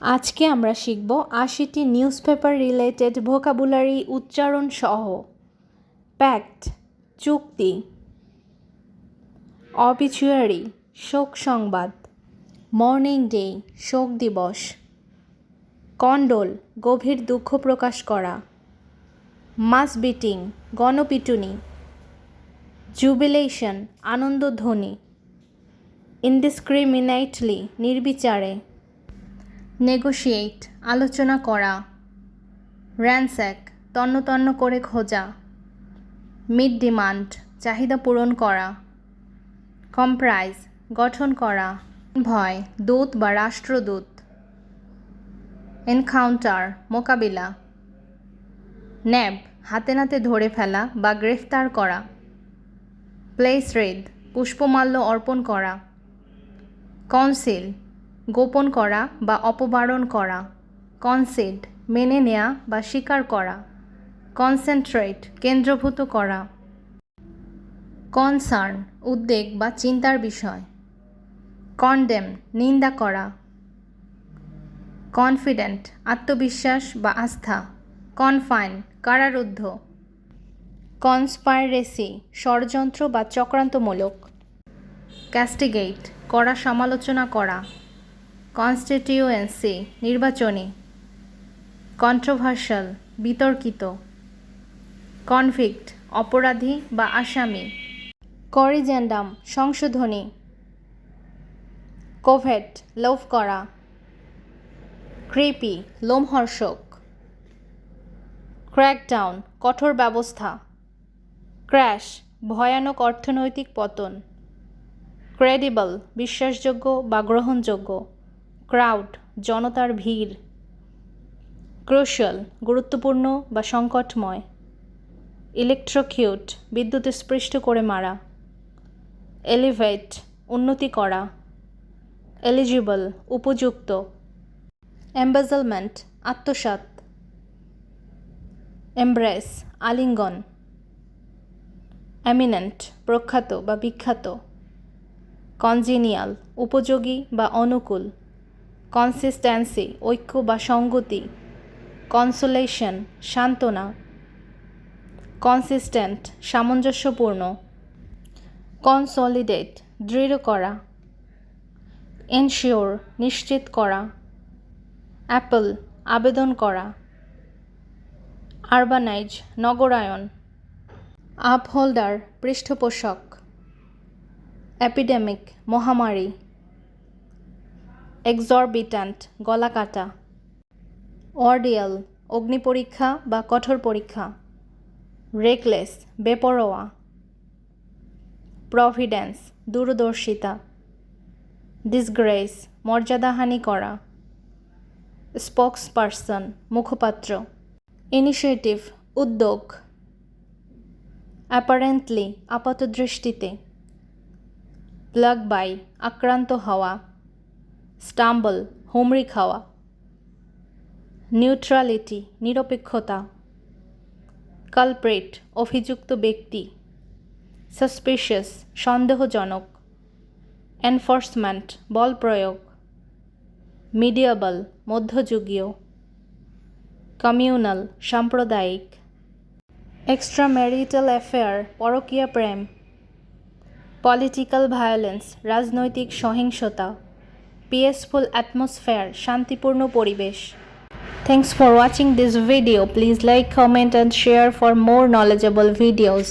আজকে আমরা শিখব আশিটি নিউজ পেপার রিলেটেড ভোকাবুলারি উচ্চারণ সহ। প্যাক্ট চুক্তি। অবিচুয়ারি শোক সংবাদ। মর্নিং ডে শোক দিবস। কন্ডোল গভীর দুঃখ প্রকাশ করা। মাস বিটিং গণপিটুনি। জুবিলেশন আনন্দধ্বনি ইনডিসক্রিমিনেটলি নির্বিচারে। নেগোশিয়েট, আলোচনা করা। র্যানস্যাক তন্ন তন্ন করে খোঁজা। মিড ডিমান্ড, চাহিদা পূরণ করা। কম্প্রাইজ, গঠন করা। ভয়, দূত বা রাষ্ট্রদূত। এনকাউন্টার, মোকাবিলা। ন্যাব, হাতে নাতে ধরে ফেলা বা গ্রেফতার করা। প্লেস রেড পুষ্পমাল্য অর্পণ করা। কনসিল গোপন করা বা অপবারণ করা। কনসিড মেনে নেয়া বা স্বীকার করা। কনসেন্ট্রেট কেন্দ্রভূত করা। কনসার্ন উদ্বেগ বা চিন্তার বিষয়। কনডেম নিন্দা করা। কনফিডেন্ট আত্মবিশ্বাস বা আস্থা। কনফাইন কারারুদ্ধ। কনস্পাইরেসি ষড়যন্ত্র বা চক্রান্তমূলক। ক্যাস্টিগেট করা, সমালোচনা করা। কনস্টিটিউয়েন্সি, নির্বাচনী কন্ট্রোভার্সাল বিতর্কিত কনভিক্ট অপরাধী বা আসামি করিজেন্ডাম সংশোধনী কোভেট লোভ করা ক্রিপি লোমহর্ষক ক্র্যাকডাউন কঠোর ব্যবস্থা ক্র্যাশ ভয়ানক অর্থনৈতিক পতন ক্রেডিবল বিশ্বাসযোগ্য বা গ্রহণযোগ্য। ক্রাউড, জনতার ভিড়। ক্রুশাল গুরুত্বপূর্ণ বা সংকটময়। ইলেকট্রোকিউট, বিদ্যুৎ স্পৃষ্ট করে মারা। এলিভেট, উন্নতি করা। এলিজিবল, উপযুক্ত। এম্বেজলমেন্ট, আত্মসাৎ। এমব্রেস, আলিঙ্গন। এমিনেন্ট, প্রখ্যাত বা বিখ্যাত। কনজিনিয়াল, উপযোগী বা অনুকূল। কনসিস্টেন্সি ঐক্য বা সঙ্গতি কনসোলেশন সান্ত্বনা কনসিস্টেন্ট সামঞ্জস্যপূর্ণ কনসলিডেট দৃঢ় করা এনশিওর নিশ্চিত করা অ্যাপল আবেদন করা আরবানাইজ নগরায়ন আপহোল্ডার পৃষ্ঠপোষক অ্যাপিডেমিক মহামারী এক্সরবিট্যান্ট গলা কাটা অর্ডিয়াল অগ্নিপরীক্ষা বা কঠোর পরীক্ষা। রেকলেস বেপরোয়া। প্রভিডেন্স দূরদর্শিতা। ডিসগ্রেস মর্যাদাহানি করা। স্পোক্স পার্সন মুখপাত্র। ইনিশিয়েটিভ উদ্যোগ। অ্যাপারেন্টলি আপাতদৃষ্টিতে। প্লাগ বাই আক্রান্ত হওয়া। স্টাম্বল, হুমড়ি খাওয়া। নিউট্রালিটি, নিরপেক্ষতা। কালপ্রেট, অভিযুক্ত ব্যক্তি। সাসপিশিয়াস, সন্দেহজনক। এনফোর্সমেন্ট, বল প্রয়োগ। মিডিয়াবল, মধ্যযুগীয়। কমিউনাল, সাম্প্রদায়িক। এক্সট্রা ম্যারিটাল অ্যাফেয়ার, পরকীয়া প্রেম। পলিটিক্যাল ভায়োলেন্স, রাজনৈতিক সহিংসতা। পিসফুল অ্যাটমসফেয়ার শান্তিপূর্ণ পরিবেশ। Thanks for watching this video please like comment and share for more knowledgeable videos.